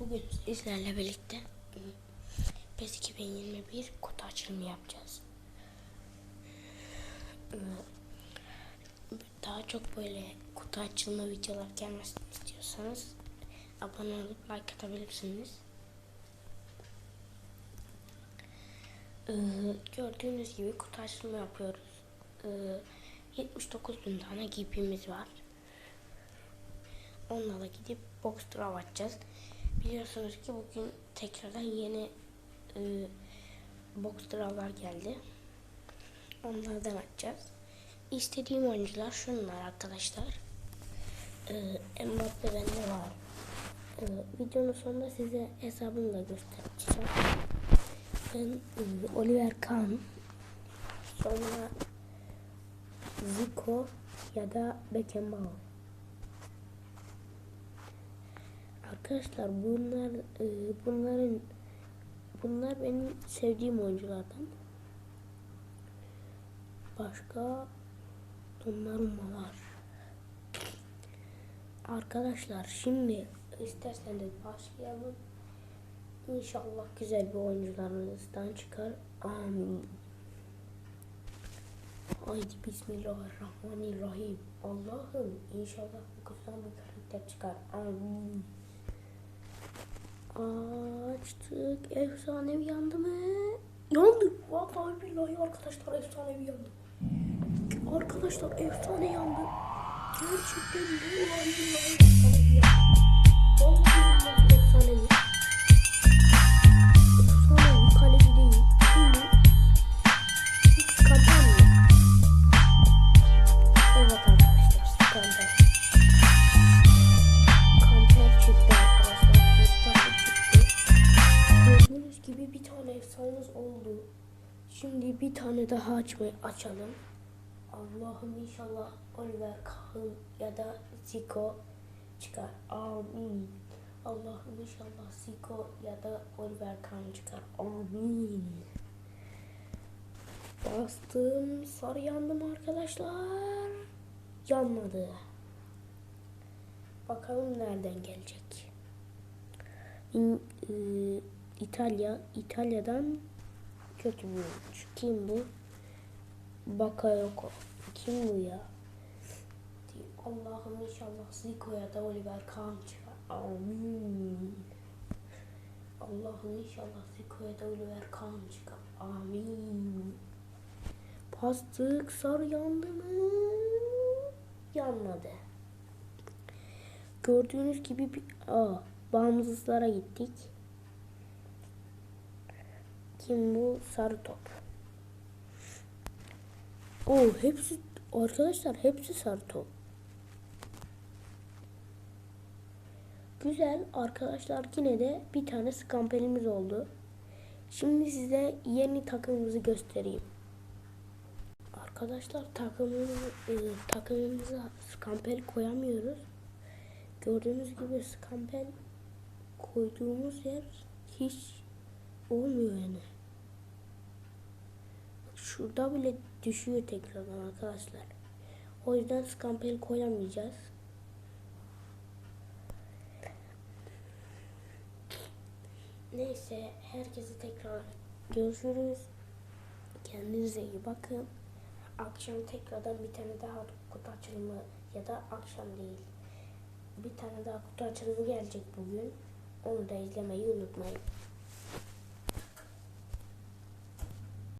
Bugün sizlerle birlikte PES 2021 kutu açılımı yapacağız. Daha çok böyle kutu açılma videolar gelmesini istiyorsanız abone olup like atabilirsiniz. Gördüğünüz gibi kutu açılımı yapıyoruz. Ee, 79 bin tane GP'miz var. Onunla da gidip box draw atacağız. Biliyorsunuz ki bugün tekrardan yeni e, box draw'lar geldi. Onlardan atacağız. İstediğim oyuncular şunlar arkadaşlar. E, Mbappe bende var. E, videonun sonunda size hesabımı da göstereceğim. Ben e, Oliver Kahn sonra Zico ya da Beckenbauer. Arkadaşlar bunlar e, bunların bunlar benim sevdiğim oyunculardan. Başka Donnarumma var. Arkadaşlar şimdi isterseniz başlayalım. İnşallah güzel bir oyuncularımızdan çıkar. Amin. Haydi Bismillahirrahmanirrahim. Allah'ım inşallah bu kızdan bir karakter çıkar. Amin. Açtık. Efsanevi yandı mı? Yandı. Vallahi billahi arkadaşlar efsanevi yandı. Arkadaşlar efsane yandı. Gerçekten vallahi billahi efsanevi yandı. Vallahi billahi efsanevi. Efsanevi gibi bir tane efsanemiz oldu. Şimdi bir tane daha açmayı açalım. Allah'ım inşallah Oliver Kahn ya da Zico çıkar. Amin. Allah'ım inşallah Zico ya da Oliver Kahn çıkar. Amin. Bastım. Sarı yandım arkadaşlar. Yanmadı. Bakalım nereden gelecek. İn- e, İtalya. İtalya'dan kötü bir oyuncu. Kim bu? Bakayoko. Kim bu ya? Allah'ım inşallah Zico ya da Oliver Kahn çıkar. Amin. Allah'ım inşallah Zico ya da Oliver Kahn çıkar. Amin. Bastık sarı yandı mı? Yanmadı. Gördüğünüz gibi bir aa, bağımsızlara gittik. Kim bu? Sarı top. Oo hepsi arkadaşlar hepsi sarı top. Güzel arkadaşlar yine de bir tane skampelimiz oldu. Şimdi size yeni takımımızı göstereyim. Arkadaşlar takımımız, e, takımımıza skampel koyamıyoruz. Gördüğünüz gibi skampel koyduğumuz yer hiç olmuyor yani. Şurada bile düşüyor tekrardan arkadaşlar. O yüzden skampel koyamayacağız. Neyse herkese tekrar görüşürüz. Kendinize iyi bakın. Akşam tekrardan bir tane daha kutu açılımı ya da akşam değil. Bir tane daha kutu açılımı gelecek bugün. Onu da izlemeyi unutmayın.